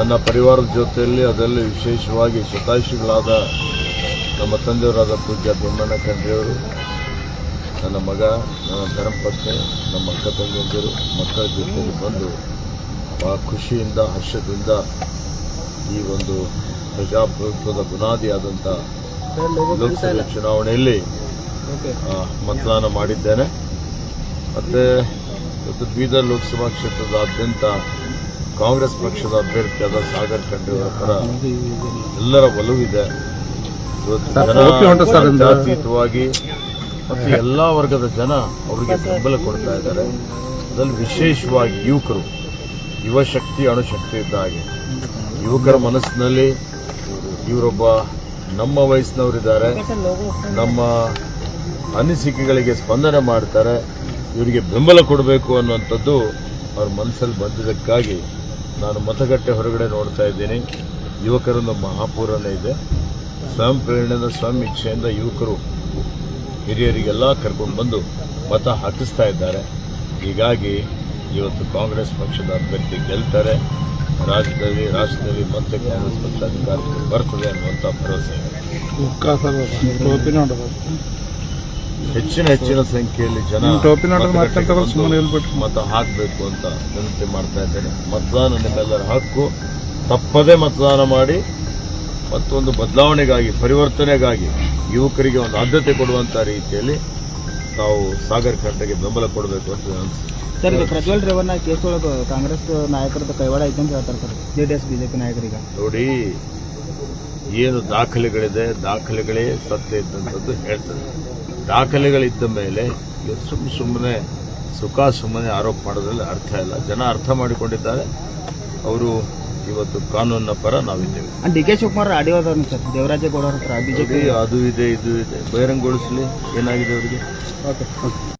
ನನ್ನ ಪರಿವಾರದ ಜೊತೆಯಲ್ಲಿ ಅದರಲ್ಲಿ ವಿಶೇಷವಾಗಿ ಶತಾಯುಷಿಗಳಾದ ನಮ್ಮ ತಂದೆಯವರಾದ ಪೂಜ್ಯ ಭೀಮಣ್ಣ ಖಂಡ್ರೆಯವರು, ನನ್ನ ಮಗ, ನನ್ನ ಧರ್ಮಪತ್ನಿ, ನಮ್ಮ ಅಕ್ಕ ತಂಗಿಯಂದಿರು, ಮಕ್ಕಳ ಜೊತೆಯಲ್ಲಿ ಬಂದು ಆ ಖುಷಿಯಿಂದ, ಹರ್ಷದಿಂದ ಈ ಒಂದು ಪ್ರಜಾಪ್ರಭುತ್ವದ ಬುನಾದಿಯಾದಂಥ ಲೋಕಸಭೆ ಚುನಾವಣೆಯಲ್ಲಿ ಮತದಾನ ಮಾಡಿದ್ದೇನೆ. ಮತ್ತು ಇವತ್ತು ಬೀದರ್ ಲೋಕಸಭಾ ಕ್ಷೇತ್ರದಾದ್ಯಂತ ಕಾಂಗ್ರೆಸ್ ಪಕ್ಷದ ಅಭ್ಯರ್ಥಿಯಾದ ಸಾಗರ್ ಖಂಡ್ರೆಯವರ ಪರ ಎಲ್ಲರ ಒಲವಿದೆ. ಜಾತೀತವಾಗಿ ಮತ್ತು ಎಲ್ಲ ವರ್ಗದ ಜನ ಅವರಿಗೆ ಬೆಂಬಲ ಕೊಡ್ತಾ ಇದ್ದಾರೆ. ಅದರಲ್ಲಿ ವಿಶೇಷವಾಗಿ ಯುವಕರು ಯುವಶಕ್ತಿ ಅಣುಶಕ್ತಿ ಇದ್ದ ಹಾಗೆ. ಯುವಕರ ಮನಸ್ಸಿನಲ್ಲಿ ಇವರೊಬ್ಬ ನಮ್ಮ ವಯಸ್ಸಿನವರಿದ್ದಾರೆ. ನಮ್ಮ ಅನಿಸಿಕೆಗಳಿಗೆ ಸ್ಪಂದನೆ ಮಾಡ್ತಾರೆ. ಇವರಿಗೆ ಬೆಂಬಲ ಕೊಡಬೇಕು ಅನ್ನುವಂಥದ್ದು ಅವ್ರ ಮನಸ್ಸಲ್ಲಿ ಬಂದಿದ್ದಕ್ಕಾಗಿ ನಾನು ಮತಗಟ್ಟೆ ಹೊರಗಡೆ ನೋಡ್ತಾ ಇದ್ದೀನಿ. ಯುವಕರೊಂದು ಮಹಾಪೂರನೇ ಇದೆ. ಸ್ವಯಂ ಪ್ರೇರಣೆಯಿಂದ ಸ್ವಯಂ ಇಚ್ಛೆಯಿಂದ ಯುವಕರು ಹಿರಿಯರಿಗೆಲ್ಲ ಕರ್ಕೊಂಡು ಬಂದು ಮತ ಹಾಕಿಸ್ತಾ ಇದ್ದಾರೆ. ಹೀಗಾಗಿ ಇವತ್ತು ಕಾಂಗ್ರೆಸ್ ಪಕ್ಷದ ಅಭ್ಯರ್ಥಿ ಗೆಲ್ತಾರೆ. ರಾಜ್ಯದಲ್ಲಿ, ರಾಷ್ಟ್ರದಲ್ಲಿ ಮತ್ತೆ ಕಾಂಗ್ರೆಸ್ ಪಕ್ಷ ಅಧಿಕಾರಕ್ಕೆ ಬರ್ತದೆ ಅನ್ನುವಂಥ ಭರವಸೆ ಹೆಚ್ಚಿನ ಹೆಚ್ಚಿನ ಸಂಖ್ಯೆಯಲ್ಲಿ ಜನ. ಮತ ಹಾಕಬೇಕು ಅಂತ ವಿನಂತಿ ಮಾಡ್ತಾ ಇದ್ದೇನೆ. ಮತದಾನ ನಿಮ್ಮೆಲ್ಲರ ಹಕ್ಕು. ತಪ್ಪದೇ ಮತದಾನ ಮಾಡಿ ಮತ್ತೊಂದು ಬದಲಾವಣೆಗಾಗಿ ಪರಿವರ್ತನೆಗಾಗಿ ಯುವಕರಿಗೆ ಒಂದು ಆದ್ಯತೆ ಕೊಡುವಂತ ರೀತಿಯಲ್ಲಿ ತಾವು ಸಾಗರ್ ಖಂಡ್ರೆಗೆ ಬೆಂಬಲ ಕೊಡಬೇಕು ಅಂತ ಅನಿಸುತ್ತೆ. ಸರ್ ಇದು ಪ್ರಜ್ವಲ್ ರೇವಣ್ಣ ಕೇಸ್ ಒಳಗೆ ಕಾಂಗ್ರೆಸ್ ನಾಯಕರದ ಕೈವಾಡ ಐತೆ ಅಂತ ಹೇಳ್ತಾರೆ sir J D S BJP ನಾಯಕರಿಗೆ. ನೋಡಿ ಏನು ದಾಖಲೆಗಳಿದೆ ದಾಖಲೆಗಳೇ ಸತ್ಯ ಇದ್ದಂಥದ್ದು ಹೇಳ್ತದೆ ದಾಖಲೆಗಳಿದ್ದ ಮೇಲೆ ಸುಮ್ಮ ಸುಮ್ಮನೆ ಸುಖ ಸುಮ್ಮನೆ ಆರೋಪ ಮಾಡೋದ್ರಲ್ಲಿ ಅರ್ಥ ಇಲ್ಲ. ಜನ ಅರ್ಥ ಮಾಡಿಕೊಂಡಿದ್ದಾರೆ. ಅವರು ಇವತ್ತು ಕಾನೂನಿನ ಪರ ನಾವಿದ್ದೇವೆ. D K Shivakumar audio Devarajegowda ಹತ್ರ ಬಿಜೆಪಿ ಅದು ಇದೆ ಇದು ಇದೆ. ಬಹಿರಂಗಗೊಳಿಸಲಿ. ಏನಾಗಿದೆ ಅವರಿಗೆ? ಓಕೆ